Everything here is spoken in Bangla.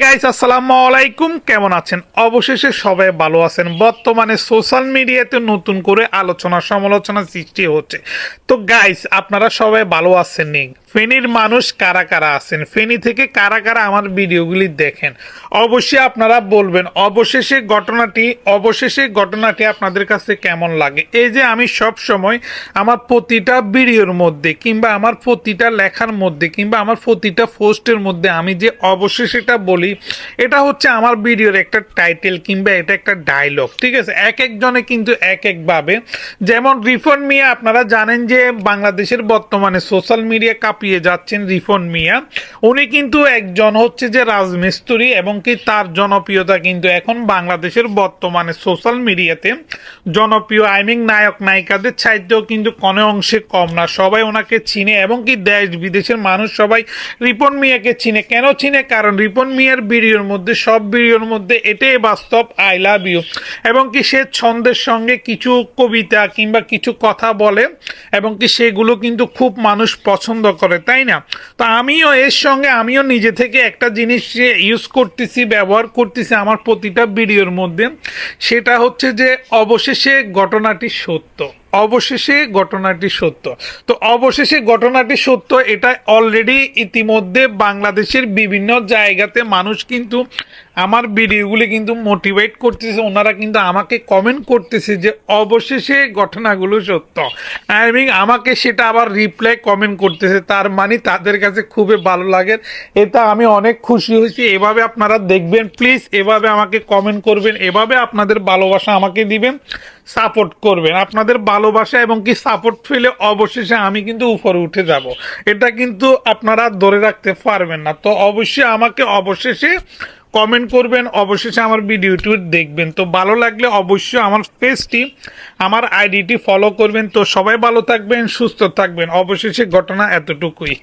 গাইস আসসালামু আলাইকুম। কেমন আছেন? অবশেষে সবাই ভালো আছেন। বর্তমানে সোশ্যাল মিডিয়াতে নতুন করে আলোচনা সমালোচনা সৃষ্টি হচ্ছে। তো গাইস আপনারা সবাই ভালো আছেন নি? ফেনীর মানুষ কারা কারা আছেন? ফেনী থেকে কারা কারা আমার ভিডিওগুলি দেখেন? অবশ্যই আপনারা বলবেন, অবশেষে ঘটনাটি অবশেষে ঘটনাটি আপনাদের কাছে কেমন লাগে? এই যে আমি সব সময় আমার প্রতিটা ভিডিওর মধ্যে কিংবা আমার প্রতিটা লেখার মধ্যে কিংবা আমার প্রতিটা পোস্টের মধ্যে আমি যে অবশেষেটা বলি এটা হচ্ছে আমার ভিডিওর একটা টাইটেল কিংবা এটা একটা ডায়লগ ঠিক আছে? এক একজনে কিন্তু এক একভাবে যেমন রিফন মিয়া, আপনারা জানেন যে বাংলাদেশের বর্তমানে সোশ্যাল মিডিয়া কাঁপিয়ে যাচ্ছেন রিফন মিয়া। উনি কিন্তু একজন হচ্ছে যে রাজমিস্ত্রি এবং কি তার জনপ্রিয়তা কিন্তু এখন বাংলাদেশের বর্তমানে সোশ্যাল মিডিয়াতে জনপ্রিয়। আই মিন নায়ক নায়িকাদের চাইতেও কিন্তু কোনো অংশে কম না। সবাই ওনাকে চিনে এবং কি দেশ বিদেশের মানুষ সবাই রিপন মিয়াকে চিনে। কেন চিনে? কারণ রিপন মিয়ার ভিডিওর মধ্যে, সব ভিডিওর মধ্যে এটাই বাস্তব আই লাভ ইউ এবং কি সে ছন্দের সঙ্গে কিছু কবিতা কিংবা কিছু কথা বলে এবং কি সেগুলো কিন্তু খুব মানুষ পছন্দ করে, তাই না? তো আমিও এর সঙ্গে, আমিও নিজে থেকে একটা জিনিস ইউজ করতেছি, ব্যবহার করতেছি আমার প্রতিটা ভিডিওর মধ্যে, সেটা হচ্ছে যে অবশেষে ঘটনাটি সত্য। অবশেষে ঘটনাটি সত্য। তো অবশেষে ঘটনাটি সত্য, এটা অলরেডি ইতিমধ্যে বাংলাদেশের বিভিন্ন জায়গাতে মানুষ কিন্তু আমার ভিডিওগুলি কিন্তু মোটিভেট করতেছে। ওনারা কিন্তু আমাকে কমেন্ট করতেছে যে অবশেষে ঘটনাগুলো সত্য। আই মিন আমাকে সেটা আবার রিপ্লাই কমেন্ট করতেছে। তার মানে তাদের কাছে খুবই ভালো লাগে। এটা আমি অনেক খুশি হয়েছি। এভাবে আপনারা দেখবেন। প্লিজ এভাবে আমাকে কমেন্ট করবেন। এভাবে আপনাদের ভালোবাসা আমাকে দিবেন। সাপোর্ট করবেন। আপনাদের ভালোবাসা এবং কি সাপোর্ট পেলে অবশেষে আমি কিন্তু উপরে উঠে যাব। এটা কিন্তু আপনারা ধরে রাখতে পারবেন না। তো অবশ্যই আমাকে অবশেষে কমেন্ট করবেন, অবশেষে আমার ভিডিওটি দেখবেন। তো ভালো লাগলে অবশ্যই আমার পেজটি আমার আইডিটি ফলো করবেন। তো সবাই ভালো থাকবেন, সুস্থ থাকবেন। অবশেষে ঘটনা এতটুকুই।